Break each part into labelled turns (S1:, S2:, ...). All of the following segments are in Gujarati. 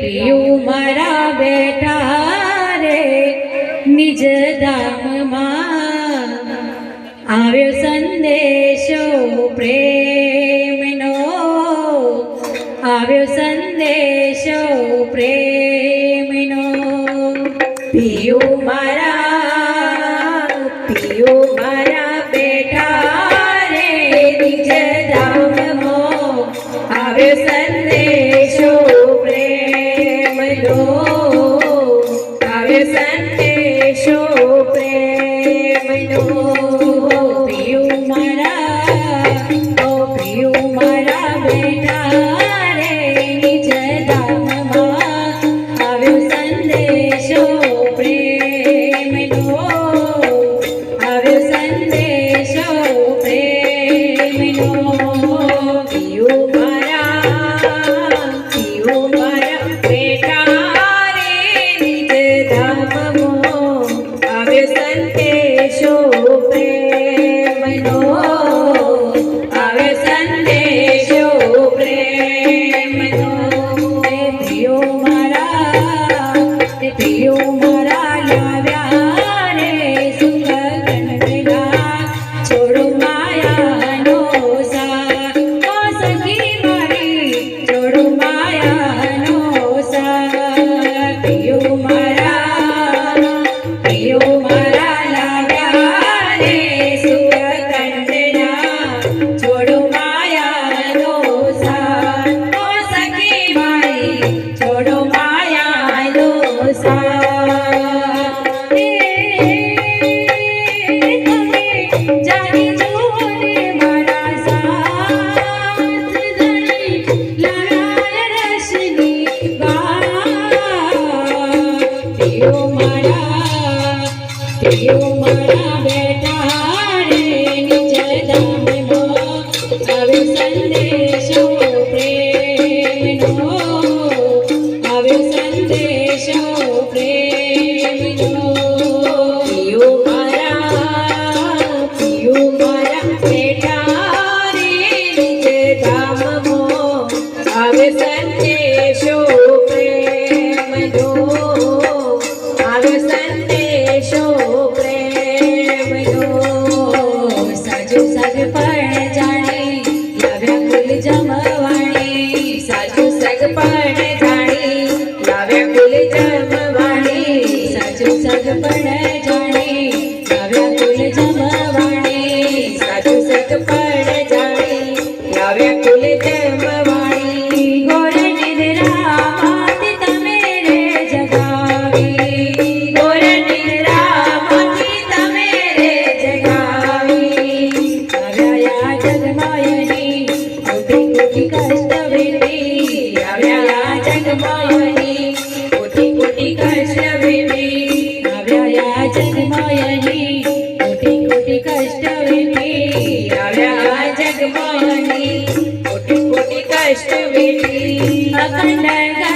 S1: પીયું મારા બેટા રે નિજ ધામમાં આવ્યો સંદેશો પ્રેમનો. આવ્યો સંદેશો પ્રેમનો. પીયું મારા Tiyo mara, tiyo પર જાણી નવે કુલ अखंड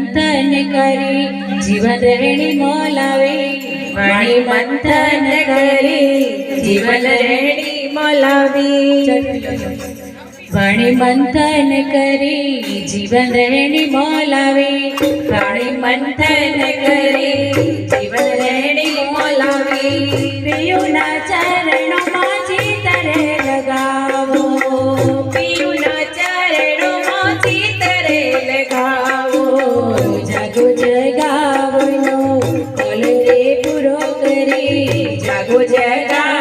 S1: મંથન કરી, જીવન રેણી વાણી મંથન કરી, જીવન રેણી મોલાવી વાણી મંથન કરી, જીવન રહેણી મોલાવે વાણી મંથન કરી, જીવન જાગો જય